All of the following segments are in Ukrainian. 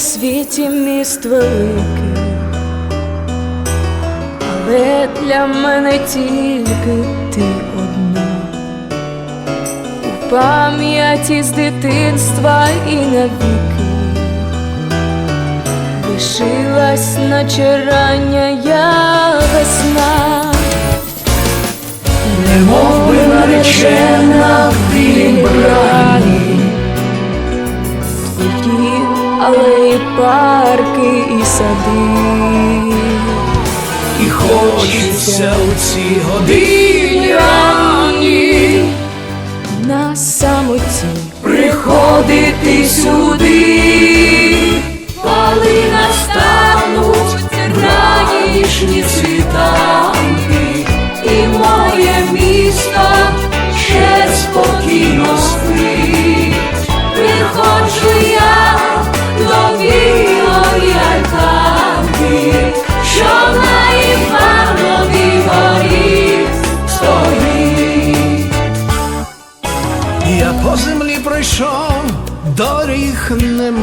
світі міст великих, але для мене тільки ти одна. У пам'яті з дитинства і навіки лишилась наче рання я весна. Немов би наречена алеї, парки і сади. і хочеться у цій годині ранні на самоті приходити сюди,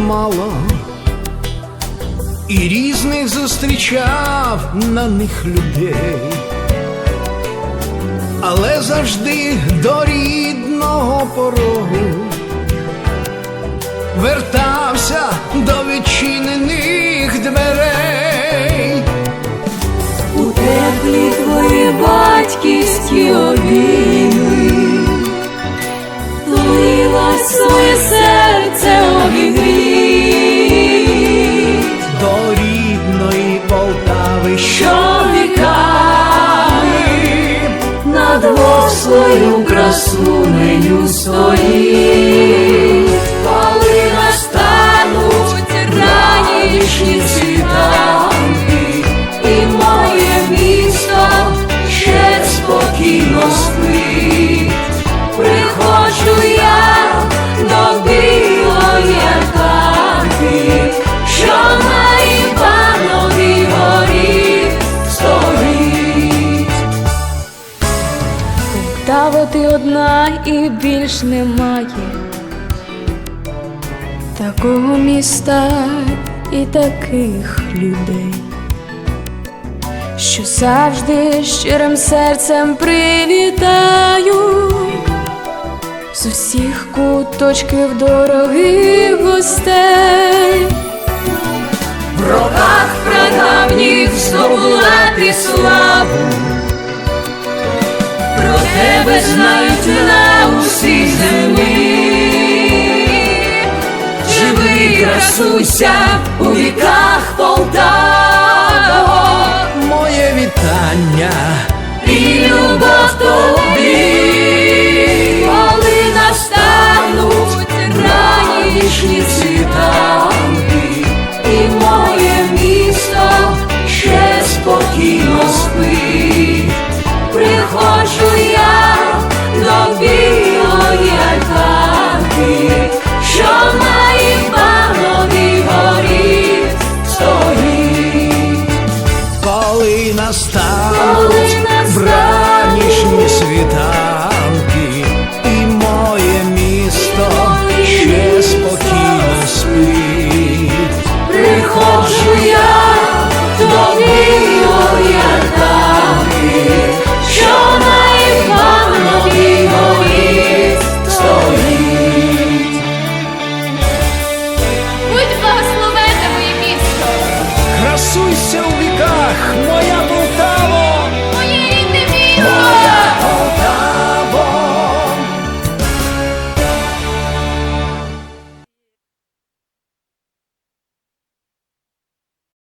немало, і різних зустрічав на них людей, але завжди до рідного порогу вертався до відчинених дверей. Свою красу меню стоїть, коли настануть ранішні світанки, і моє місто ще спокійно спить. І більш немає такого міста і таких людей, що завжди щирим серцем привітаю з усіх куточків дорогих гостей. в роках прадавніх здобула ти славу. Тебе знають на Красуйся у віках Полтава. Моє вітання і любов Коли настануть бранішні світанки, і моє місто ще спокійно спить. Приходжу я до білої альтанки, що на Івановій горі стоїть. Будь благословенне моє місто! Красуйся у віках, моя